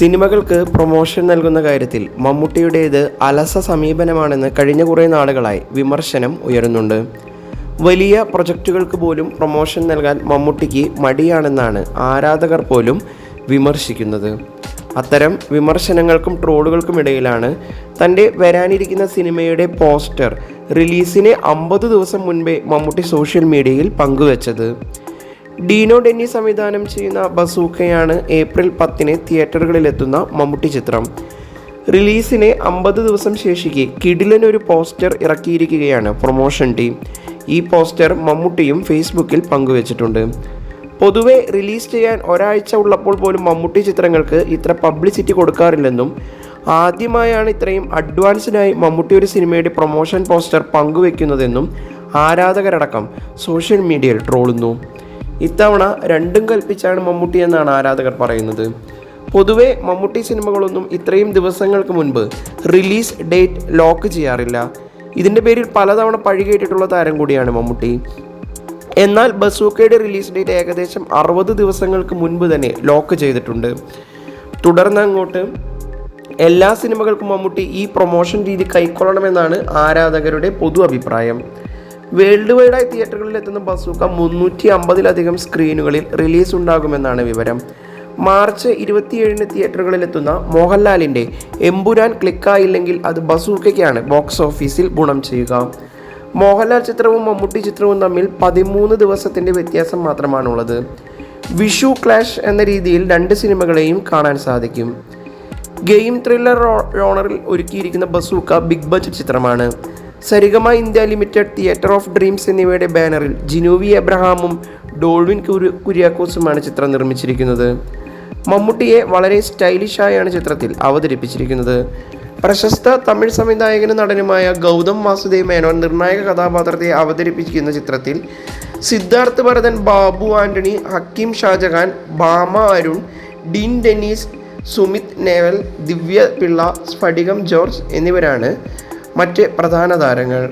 സിനിമകൾക്ക് പ്രൊമോഷൻ നൽകുന്ന കാര്യത്തിൽ മമ്മൂട്ടിയുടേത് അലസ സമീപനമാണെന്ന് കഴിഞ്ഞ കുറേ നാളുകളായി വിമർശനം ഉയരുന്നുണ്ട്. വലിയ പ്രൊജക്റ്റുകൾക്ക് പോലും പ്രൊമോഷൻ നൽകാൻ മമ്മൂട്ടിക്ക് മടിയാണെന്നാണ് ആരാധകർ പോലും വിമർശിക്കുന്നത്. അത്തരം വിമർശനങ്ങൾക്കും ട്രോളുകൾക്കും ഇടയിലാണ് തന്റെ വരാനിരിക്കുന്ന സിനിമയുടെ പോസ്റ്റർ റിലീസിന് അമ്പത് ദിവസം മുൻപേ മമ്മൂട്ടി സോഷ്യൽ മീഡിയയിൽ പങ്കുവച്ചത്. ഡീനോ ഡെന്നി സംവിധാനം ചെയ്യുന്ന ബസൂക്കയാണ് ഏപ്രിൽ പത്തിന് തിയേറ്ററുകളിലെത്തുന്ന മമ്മൂട്ടി ചിത്രം. റിലീസിന് അമ്പത് ദിവസം ശേഷിക്കെ കിടിലനൊരു പോസ്റ്റർ ഇറക്കിയിരിക്കുകയാണ് പ്രൊമോഷൻ ടീം. ഈ പോസ്റ്റർ മമ്മൂട്ടിയും ഫേസ്ബുക്കിൽ പങ്കുവച്ചിട്ടുണ്ട്. പൊതുവെ റിലീസ് ചെയ്യാൻ ഒരാഴ്ച ഉള്ളപ്പോൾ പോലും മമ്മൂട്ടി ചിത്രങ്ങൾക്ക് ഇത്ര പബ്ലിസിറ്റി കൊടുക്കാറില്ലെന്നും ആദ്യമായാണ് ഇത്രയും അഡ്വാൻസ്ഡായി മമ്മൂട്ടി ഒരു സിനിമയുടെ പ്രൊമോഷൻ പോസ്റ്റർ പങ്കുവെക്കുന്നതെന്നും ആരാധകരടക്കം സോഷ്യൽ മീഡിയയിൽ ട്രോളുന്നു. ഇത്തവണ രണ്ടും കൽപ്പിച്ചാണ് മമ്മൂട്ടി എന്നാണ് ആരാധകർ പറയുന്നത്. പൊതുവെ മമ്മൂട്ടി സിനിമകളൊന്നും ഇത്രയും ദിവസങ്ങൾക്ക് മുൻപ് റിലീസ് ഡേറ്റ് ലോക്ക് ചെയ്യാറില്ല. ഇതിന്റെ പേരിൽ പലതവണ പഴി കേട്ടിട്ടുള്ള താരം കൂടിയാണ് മമ്മൂട്ടി. എന്നാൽ ബസൂക്കയുടെ റിലീസ് ഡേറ്റ് ഏകദേശം അറുപത് ദിവസങ്ങൾക്ക് മുൻപ് തന്നെ ലോക്ക് ചെയ്തിട്ടുണ്ട്. തുടർന്ന് അങ്ങോട്ട് എല്ലാ സിനിമകൾക്കും മമ്മൂട്ടി ഈ പ്രൊമോഷൻ രീതി കൈക്കൊള്ളണമെന്നാണ് ആരാധകരുടെ പൊതു അഭിപ്രായം. വേൾഡ് വൈഡ് ആയി തിയേറ്ററുകളിൽ എത്തുന്ന ബസൂക്ക മുന്നൂറ്റി അമ്പതിലധികം സ്ക്രീനുകളിൽ റിലീസ് ഉണ്ടാകുമെന്നാണ് വിവരം. മാർച്ച് ഇരുപത്തിയേഴിന് തിയേറ്ററുകളിൽ എത്തുന്ന മോഹൻലാലിന്റെ എമ്പുരാൻ ക്ലിക്കായില്ലെങ്കിൽ അത് ബസൂക്കയ്ക്കാണ് ബോക്സ് ഓഫീസിൽ ഗുണം ചെയ്യുക. മോഹൻലാൽ ചിത്രവും മമ്മൂട്ടി ചിത്രവും തമ്മിൽ പതിമൂന്ന് ദിവസത്തിന്റെ വ്യത്യാസം മാത്രമാണുള്ളത്. വിഷു ക്ലാഷ് എന്ന രീതിയിൽ രണ്ട് സിനിമകളെയും കാണാൻ സാധിക്കും. ഗെയിം ത്രില്ലർ റോണറിൽ ഒരുക്കിയിരിക്കുന്ന ബസൂക്ക ബിഗ് ബജറ്റ് ചിത്രമാണ്. Saregama India Limited Theatre of Dreams എന്നിവയുടെ ബാനറിൽ ജിനോവി എബ്രഹാമും ഡോൾവിൻ കുരു കുര്യാക്കോസുമാണ് ചിത്രം നിർമ്മിച്ചിരിക്കുന്നത്. മമ്മൂട്ടിയെ വളരെ സ്റ്റൈലിഷായാണ് ചിത്രത്തിൽ അവതരിപ്പിച്ചിരിക്കുന്നത്. പ്രശസ്ത തമിഴ് സംവിധായകനും നടനുമായ ഗൗതം വാസുദേവ് മേനോൻ നിർണായക കഥാപാത്രത്തെ അവതരിപ്പിക്കുന്ന ചിത്രത്തിൽ സിദ്ധാർത്ഥ് ഭരതൻ ബാബു ആന്റണി ഹക്കീം ഷാജഹാൻ ബാമ അരുൺ ഡീൻ ഡെന്നീസ് സുമിത് നേവൽ ദിവ്യ പിള്ള സ്ഫടികം ജോർജ് എന്നിവരാണ് മറ്റ് പ്രധാന താരങ്ങൾ